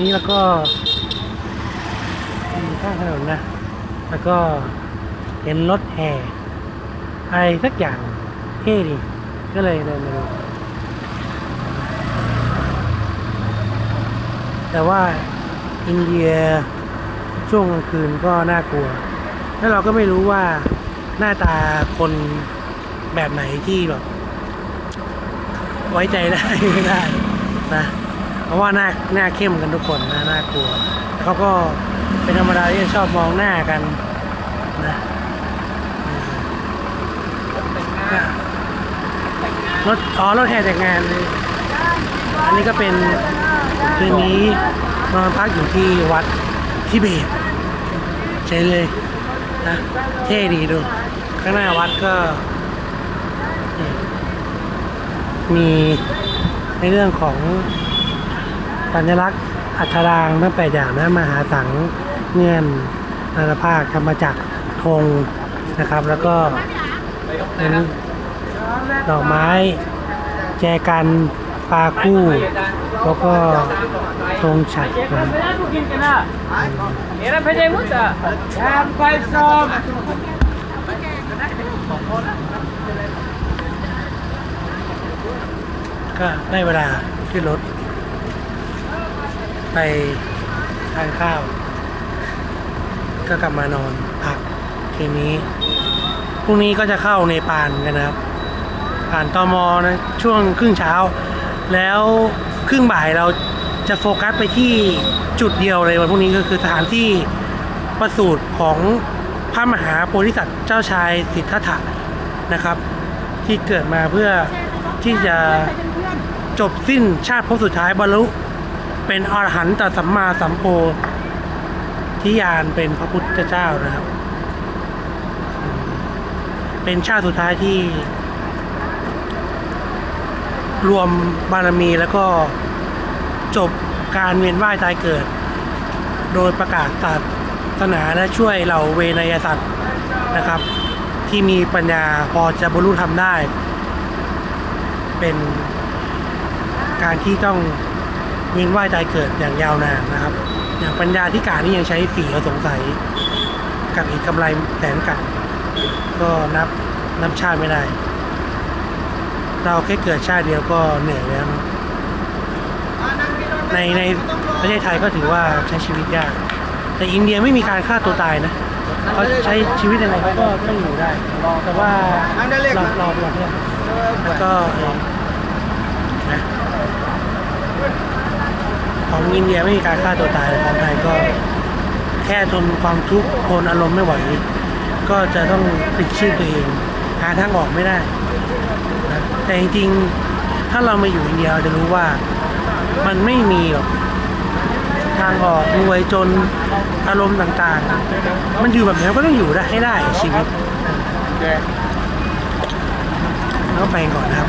นี้แล้วก็ข้างถนนนะ แล้วก็เห็นรถแห่อะไรสักอย่างเท่ดี ก็เลยเดินมาดู แต่ว่าอินเดียช่วงกลางคืนก็น่ากลัว แล้วเราก็ไม่รู้ว่าหน้าตาคนแบบไหนที่แบบไว้ใจได้ไม่ได้นะ เพราะว่าหน้าหน้าเข้มกันทุกคนนะน่ากลัวเขาก็เป็นธรรมดาที่ชอบมองหน้ากันนะรถอ๋อรถแห่แต่งงานเลยอันนี้ก็เป็นคืนนี้นอนพักอยู่ที่วัดทิเบตใช่เลยนะเท่ดีดูข้างหน้าวัดก็มีในเรื่องของ สัญลักษณ์อัฐรางทั้งแปดอย่างนะมหาสังเงื่อนนานาภาคธรรมจักรธงนะครับ แล้วก็เป็นดอกไม้แจกันปลาคู่แล้วก็ธงฉัดนะ Era pede muita. Yan pa so. ก็ได้เวลาขึ้นรถ ไปทานข้าว ก็กลับมานอนพักคืนนี้พรุ่งนี้ก็จะเข้าเนปาลกันนะครับ ผ่านตอมอนะช่วงครึ่งเช้า แล้วครึ่งบ่ายเราจะโฟกัสไปที่จุดเดียวเลยวันพรุ่งนี้ก็คือสถานที่ประสูติของพระมหาโพธิสัตว์เจ้าชายสิทธัตถะนะครับ ที่เกิดมาเพื่อที่จะจบสิ้นชาติภพสุดท้ายบรรลุ เป็นอรหันตสัมมาสัมโพธิญาณเป็นพระพุทธเจ้านะครับ เป็นชาติสุดท้ายที่ รวมบารมีแล้วก็จบการเวียนว่ายตายเกิด โดยประกาศศาสนาและช่วยเหล่าเวนยสัตว์นะครับ ที่มีปัญญาพอจะบรรลุธรรมได้ เป็นการที่ต้อง ยนว่ายตายเกิดอย่างยาวนานนะครับ อย่างปัญญาที่กานี่ยังใช้สีอสงสัย กับอีกกำไรแสนกับก็นับนับชาติไม่ได้ เราแค่เกิดชาติเดียวก็เหนื่อยแล้วเนอะในในประเทศไทยก็ถือว่าใช้ชีวิตยาก แต่อินเดียไม่มีการฆ่าตัวตายนะเขาใช้ชีวิตยังไงเขาก็ต้องอยู่ได้ แต่ว่าเราเราเราเพื่อนแล้วก็เออนะข องอินเดียไม่มีการฆ่าตัวตายแต่ของไทยก็แค่ทนความทุกข์ทนอารมณ์ไม่ไหวก็จะต้องปิดชื่อตัวเอง หาทางออกไม่ได้นะแต่จริงๆถ้าเรามาอยู่อินเดียเราจะรู้ว่ามันไม่มีหรอกทางออกรวยจนอารมณ์ต่างๆ มันอยู่แบบนี้ก็ต้องอยู่ได้ให้ได้ชีวิตแล้วก็ไปก่อนนะครับ